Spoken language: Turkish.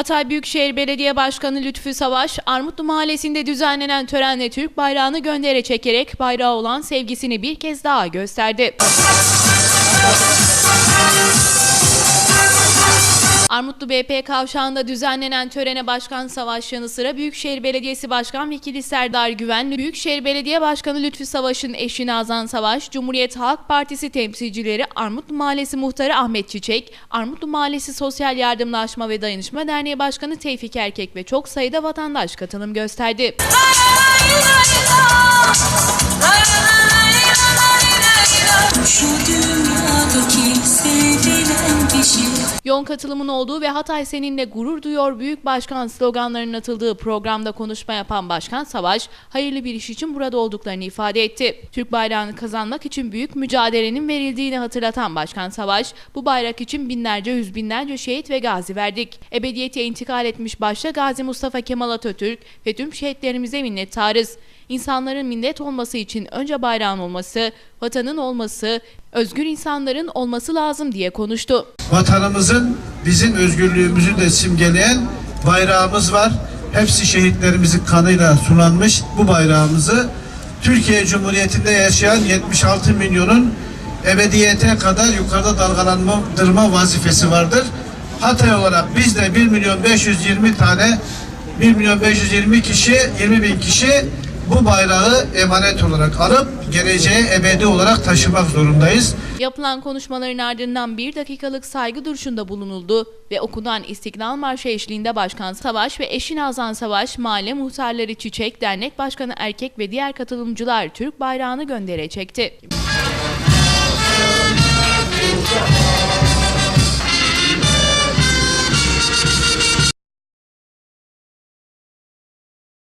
Hatay Büyükşehir Belediye Başkanı Lütfü Savaş, Armutlu Mahallesi'nde düzenlenen törenle Türk bayrağını göndere çekerek bayrağa olan sevgisini bir kez daha gösterdi. Armutlu BP kavşağında düzenlenen törene Başkan Savaş yanı sıra Büyükşehir Belediyesi Başkan Vekili Serdar Güven, Büyükşehir Belediye Başkanı Lütfü Savaş'ın eşi Nazan Savaş, Cumhuriyet Halk Partisi temsilcileri Armutlu Mahallesi Muhtarı Ahmet Çiçek, Armutlu Mahallesi Sosyal Yardımlaşma ve Dayanışma Derneği Başkanı Tevfik Erkek ve çok sayıda vatandaş katılım gösterdi. Şu Yoğun katılımın olduğu ve Hatay seninle gurur duyuyor Büyük Başkan sloganlarının atıldığı programda konuşma yapan Başkan Savaş, hayırlı bir iş için burada olduklarını ifade etti. Türk bayrağını kazanmak için büyük mücadelenin verildiğini hatırlatan Başkan Savaş, bu bayrak için binlerce yüz binlerce şehit ve gazi verdik. Ebediyete intikal etmiş başta Gazi Mustafa Kemal Atatürk ve tüm şehitlerimize minnettarız. İnsanların millet olması için önce bayrağın olması, vatanın olması, özgür insanların olması lazım diye konuştu. vatanımızın bizim özgürlüğümüzü de simgeleyen bayrağımız var. Hepsi şehitlerimizin kanıyla sulanmış bu bayrağımızı Türkiye Cumhuriyeti'nde yaşayan 76 milyonun ebediyete kadar yukarıda dalgalandırma vazifesi vardır. Hatay olarak biz de 1 milyon 520 tane 1 milyon 520 kişi 20 bin kişi bu bayrağı emanet olarak alıp geleceğe ebedi olarak taşımak zorundayız. Yapılan konuşmaların ardından bir dakikalık saygı duruşunda bulunuldu ve okunan İstiklal Marşı eşliğinde Başkan Savaş ve eşi Nazan Savaş, mahalle muhtarları Çiçek, dernek başkanı erkek ve diğer katılımcılar Türk bayrağını göndere çekti.